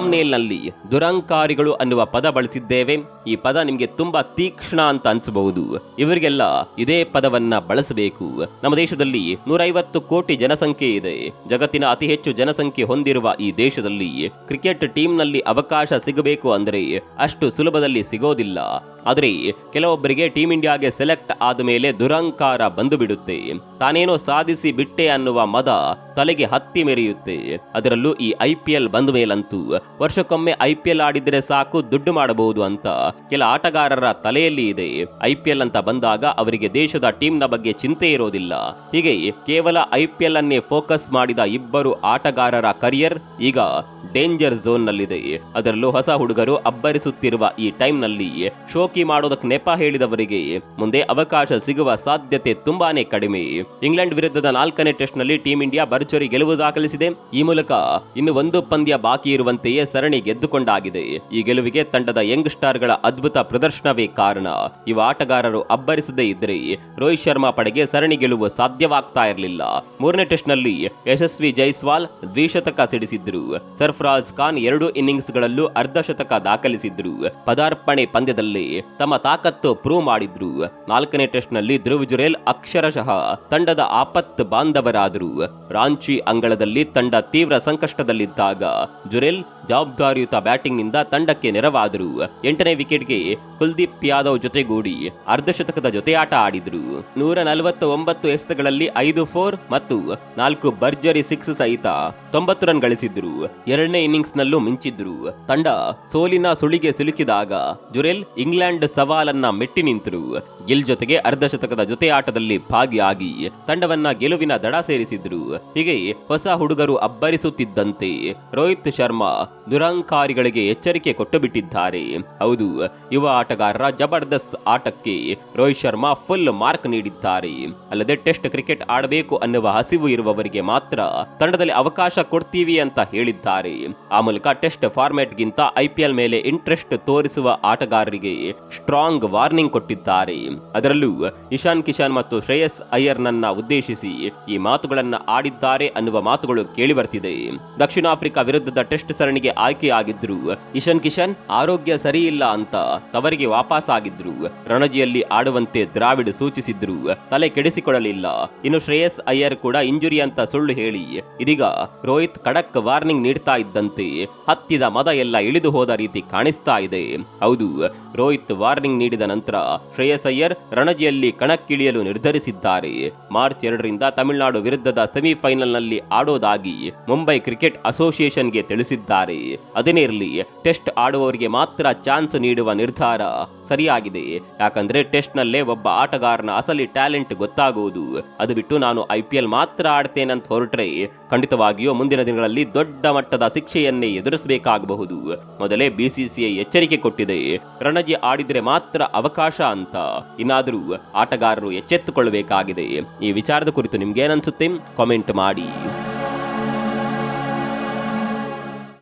ತಮ್ನೇಲ್ನಲ್ಲಿ ದುರಂಕಾರಿಗಳು ಅನ್ನುವ ಪದ ಬಳಸಿದ್ದೇವೆ. ಈ ಪದ ನಿಮಗೆ ತುಂಬಾ ತೀಕ್ಷ್ಣ ಅಂತ ಅನಿಸಬಹುದು. ಇವರಿಗೆಲ್ಲ ಇದೇ ಪದವನ್ನ ಬಳಸಬೇಕು. ನಮ್ಮ ದೇಶದಲ್ಲಿ ನೂರೈವತ್ತು ಕೋಟಿ ಜನಸಂಖ್ಯೆ ಇದೆ. ಜಗತ್ತಿನ ಅತಿ ಹೆಚ್ಚು ಜನಸಂಖ್ಯೆ ಹೊಂದಿರುವ ಈ ದೇಶದಲ್ಲಿ ಕ್ರಿಕೆಟ್ ಟೀಮ್ನಲ್ಲಿ ಅವಕಾಶ ಸಿಗಬೇಕು ಅಂದರೆ ಅಷ್ಟು ಸುಲಭದಲ್ಲಿ ಸಿಗೋದಿಲ್ಲ. ಆದರೆ ಕೆಲವೊಬ್ಬರಿಗೆ ಟೀಮ್ ಇಂಡಿಯಾಗೆ ಸೆಲೆಕ್ಟ್ ಆದ ಮೇಲೆ ದುರಂಕಾರ ಬಂದು ಬಿಡುತ್ತೆ. ತಾನೇನೋ ಸಾಧಿಸಿ ಬಿಟ್ಟೆ ಅನ್ನುವ ಮದ ತಲೆಗೆ ಹತ್ತಿ ಮೆರೆಯುತ್ತೆ. ಅದರಲ್ಲೂ ಈ ಐ ಪಿ ಎಲ್ ಬಂದ ಮೇಲಂತೂ ವರ್ಷಕ್ಕೊಮ್ಮೆ ಐ ಪಿ ಎಲ್ ಆಡಿದ್ರೆ ಸಾಕು, ದುಡ್ಡು ಮಾಡಬಹುದು ಅಂತ ಕೆಲ ಆಟಗಾರರ ತಲೆಯಲ್ಲಿ ಇದೆ. ಐ ಪಿ ಎಲ್ ಅಂತ ಬಂದಾಗ ಅವರಿಗೆ ದೇಶದ ಟೀಮ್ನ ಬಗ್ಗೆ ಚಿಂತೆ ಇರೋದಿಲ್ಲ. ಹೀಗೆ ಕೇವಲ ಐ ಪಿ ಎಲ್ ಅನ್ನೇ ಫೋಕಸ್ ಮಾಡಿದ ಇಬ್ಬರು ಆಟಗಾರರ ಕರಿಯರ್ ಈಗ ಡೇಂಜರ್ ಝೋನ್ ನಲ್ಲಿದೆ. ಅದರಲ್ಲೂ ಹೊಸ ಹುಡುಗರು ಅಬ್ಬರಿಸುತ್ತಿರುವ ಈ ಟೈಮ್ನಲ್ಲಿ ಶೋಕಿ ಮಾಡೋದಕ್ಕೆ ನೆಪ ಹೇಳಿದವರಿಗೆ ಮುಂದೆ ಅವಕಾಶ ಸಿಗುವ ಸಾಧ್ಯತೆ ತುಂಬಾನೇ ಕಡಿಮೆ. ಇಂಗ್ಲೆಂಡ್ ವಿರುದ್ಧದ ನಾಲ್ಕನೇ ಟೆಸ್ಟ್ನಲ್ಲಿ ಟೀಂ ಇಂಡಿಯಾ ಭರ್ಜರಿ ಗೆಲುವು ದಾಖಲಿಸಿದೆ. ಈ ಮೂಲಕ ಇನ್ನು ಒಂದು ಪಂದ್ಯ ಬಾಕಿ ಇರುವಂತೆಯೇ ಸರಣಿ ಗೆದ್ದುಕೊಂಡಾಗಿದೆ. ಈ ಗೆಲುವಿಗೆ ತಂಡದ ಯಂಗ್ ಸ್ಟಾರ್ಗಳ ಅದ್ಭುತ ಪ್ರದರ್ಶನವೇ ಕಾರಣ. ಇವ ಆಟಗಾರರು ಅಬ್ಬರಿಸದೇ ಇದ್ದರೆ ರೋಹಿತ್ ಶರ್ಮಾ ಪಡೆಗೆ ಸರಣಿ ಗೆಲುವು ಸಾಧ್ಯವಾಗ್ತಾ ಇರಲಿಲ್ಲ. ಮೂರನೇ ಟೆಸ್ಟ್ನಲ್ಲಿ ಯಶಸ್ವಿ ಜೈಸ್ವಾಲ್ ದ್ವಿಶತಕ ಸಿಡಿಸಿದ್ರು. ಸರ್ಫರಾಜ್ ಖಾನ್ ಎರಡು ಇನ್ನಿಂಗ್ಸ್ ಗಳಲ್ಲೂ ಅರ್ಧ ಶತಕ ದಾಖಲಿಸಿದ್ರು. ಪದಾರ್ಪಣೆ ಪಂದ್ಯದಲ್ಲಿ ತಮ್ಮ ತಾಕತ್ತು ಪ್ರೂವ್ ಮಾಡಿದ್ರು. ನಾಲ್ಕನೇ ಟೆಸ್ಟ್ನಲ್ಲಿ ಧ್ರುವ್ ಜುರೇಲ್ ಅಕ್ಷರಶಃ ತಂಡದ ಆಪತ್ ಬಾಂಧವರಾದರು. ರಾಂಚಿ ಅಂಗಳದಲ್ಲಿ ತಂಡ ತೀವ್ರ ಸಂಕಷ್ಟದಲ್ಲಿದ್ದಾಗ ಜುರೇಲ್ ಜವಾಬ್ದಾರಿಯುತ ಬ್ಯಾಟಿಂಗ್ನಿಂದ ತಂಡಕ್ಕೆ ನೆರವಾದರು. ಎಂಟನೇ ವಿಕೆಟ್ಗೆ ಕುಲ್ದೀಪ್ ಯಾದವ್ ಜೊತೆಗೂಡಿ ಅರ್ಧಶತಕದ ಜೊತೆ ಆಟ ಆಡಿದ್ರು. ನೂರ ನಲವತ್ತ ಒಂಬತ್ತು ಎಸ್ತಗಳಲ್ಲಿ ಐದು ಫೋರ್ ಮತ್ತು ನಾಲ್ಕು ಭರ್ಜರಿ ಸಿಕ್ಸ್ ಸಹಿತ ತೊಂಬತ್ತು ರನ್ ಗಳಿಸಿದ್ರು. ಎರಡನೇ ಇನ್ನಿಂಗ್ಸ್ ನಲ್ಲೂ ಮಿಂಚಿದ್ರು. ತಂಡ ಸೋಲಿನ ಸುಳಿಗೆ ಸಿಲುಕಿದಾಗ ಜುರೆಲ್ ಇಂಗ್ಲೆಂಡ್ ಸವಾಲನ್ನ ಮೆಟ್ಟಿ ನಿಂತರು. ಗಿಲ್ ಜೊತೆಗೆ ಅರ್ಧ ಶತಕದ ಜೊತೆ ಆಟದಲ್ಲಿ ಭಾಗಿಯಾಗಿ ತಂಡವನ್ನ ಗೆಲುವಿನ ದಡ ಸೇರಿಸಿದ್ರು. ಹೀಗೆ ಹೊಸ ಹುಡುಗರು ಅಬ್ಬರಿಸುತ್ತಿದ್ದಂತೆ ರೋಹಿತ್ ಶರ್ಮಾ ದುರಂಕಾರಿಗಳಿಗೆ ಎಚ್ಚರಿಕೆ ಕೊಟ್ಟು ಬಿಟ್ಟಿದ್ದಾರೆ ಹೌದು, ಯುವ ಆಟಗಾರರ ಜಬರ್ದಸ್ತ್ ಆಟಕ್ಕೆ ರೋಹಿತ್ ಶರ್ಮಾ ಫುಲ್ ಮಾರ್ಕ್ ನೀಡಿದ್ದಾರೆ. ಅಲ್ಲದೆ ಟೆಸ್ಟ್ ಕ್ರಿಕೆಟ್ ಆಡಬೇಕು ಅನ್ನುವ ಹಸಿವು ಇರುವವರಿಗೆ ಮಾತ್ರ ತಂಡದಲ್ಲಿ ಅವಕಾಶ ಕೊಡ್ತೀವಿ ಅಂತ ಹೇಳಿದ್ದಾರೆ. ಆ ಮೂಲಕ ಟೆಸ್ಟ್ ಫಾರ್ಮ್ಯಾಟ್ ಗಿಂತ ಐಪಿಎಲ್ ಮೇಲೆ ಇಂಟ್ರೆಸ್ಟ್ ತೋರಿಸುವ ಆಟಗಾರರಿಗೆ ಸ್ಟ್ರಾಂಗ್ ವಾರ್ನಿಂಗ್ ಕೊಟ್ಟಿದ್ದಾರೆ. ಅದರಲ್ಲೂ ಇಶಾನ್ ಕಿಶಾನ್ ಮತ್ತು ಶ್ರೇಯಸ್ ಅಯ್ಯರ್ ನನ್ನ ಉದ್ದೇಶಿಸಿ ಈ ಮಾತುಗಳನ್ನ ಆಡಿದ್ದಾರೆ ಅನ್ನುವ ಮಾತುಗಳು ಕೇಳಿ ಬರ್ತಿದೆ ದಕ್ಷಿಣ ಆಫ್ರಿಕಾ ವಿರುದ್ಧದ ಟೆಸ್ಟ್ ಸರಣಿಗೆ ಆಯ್ಕೆಯಾಗಿದ್ರು ಇಶಾನ್ ಕಿಶನ್, ಆರೋಗ್ಯ ಸರಿಯಿಲ್ಲ ಅಂತ ತವರಿಗೆ ವಾಪಸ್ ಆಗಿದ್ರು ರಣಜಿಯಲ್ಲಿ ಆಡುವಂತೆ ದ್ರಾವಿಡ್ ಸೂಚಿಸಿದ್ರು, ತಲೆ ಕೆಡಿಸಿಕೊಳ್ಳಲಿಲ್ಲ. ಇನ್ನು ಶ್ರೇಯಸ್ ಅಯ್ಯರ್ ಕೂಡ ಇಂಜುರಿ ಅಂತ ಸುಳ್ಳು ಹೇಳಿ, ಇದೀಗ ರೋಹಿತ್ ಖಡಕ್ ವಾರ್ನಿಂಗ್ ನೀಡ್ತಾ ಇದ್ದಂತೆ ಹತ್ತಿದ ಮದ ಎಲ್ಲ ಇಳಿದು ಹೋದ ರೀತಿ ಕಾಣಿಸ್ತಾ ಇದೆ. ಹೌದು, ರೋಹಿತ್ ವಾರ್ನಿಂಗ್ ನೀಡಿದ ನಂತರ ಶ್ರೇಯಸ್ ಅಯ್ಯರ್ ರಣಜಿಯಲ್ಲಿ ಕಣಕ್ಕಿಳಿಯಲು ನಿರ್ಧರಿಸಿದ್ದಾರೆ. ಮಾರ್ಚ್ ಎರಡರಿಂದ ತಮಿಳುನಾಡು ವಿರುದ್ಧದ ಸೆಮಿಫೈನಲ್ನಲ್ಲಿ ಆಡೋದಾಗಿ ಮುಂಬೈ ಕ್ರಿಕೆಟ್ ಅಸೋಸಿಯೇಷನ್ಗೆ ತಿಳಿಸಿದ್ದಾರೆ. ಅದೇನೇ ಇರಲಿ, ಟೆಸ್ಟ್ ಆಡುವವರಿಗೆ ಮಾತ್ರ ಚಾನ್ಸ್ ನೀಡುವ ನಿರ್ಧಾರ ಸರಿಯಾಗಿದೆ. ಯಾಕಂದ್ರೆ ಟೆಸ್ಟ್ ನಲ್ಲೇ ಒಬ್ಬ ಆಟಗಾರನ ಅಸಲಿ ಟ್ಯಾಲೆಂಟ್ ಗೊತ್ತಾಗುವುದು ಅದು ಬಿಟ್ಟು ನಾನು ಐ ಪಿ ಎಲ್ ಮಾತ್ರ ಆಡ್ತೇನಂತ ಹೊರಟ್ರೆ ಖಂಡಿತವಾಗಿಯೂ ಮುಂದಿನ ದಿನಗಳಲ್ಲಿ ದೊಡ್ಡ ಮಟ್ಟದ ಶಿಕ್ಷೆಯನ್ನೇ ಎದುರಿಸಬೇಕಾಗಬಹುದು. ಮೊದಲೇ ಬಿಸಿಸಿಐ ಎಚ್ಚರಿಕೆ ಕೊಟ್ಟಿದೆ. ರಣಜಿ ಆಡಿದ್ರೆ ಮಾತ್ರ ಅವಕಾಶ ಅಂತ. ಇನ್ನಾದರೂ ಆಟಗಾರರು ಎಚ್ಚೆತ್ತುಕೊಳ್ಳಬೇಕಾಗಿದೆ. ಈ ವಿಚಾರದ ಕುರಿತು ನಿಮ್ಗೇನನ್ಸುತ್ತೆ? ಕಾಮೆಂಟ್ ಮಾಡಿ.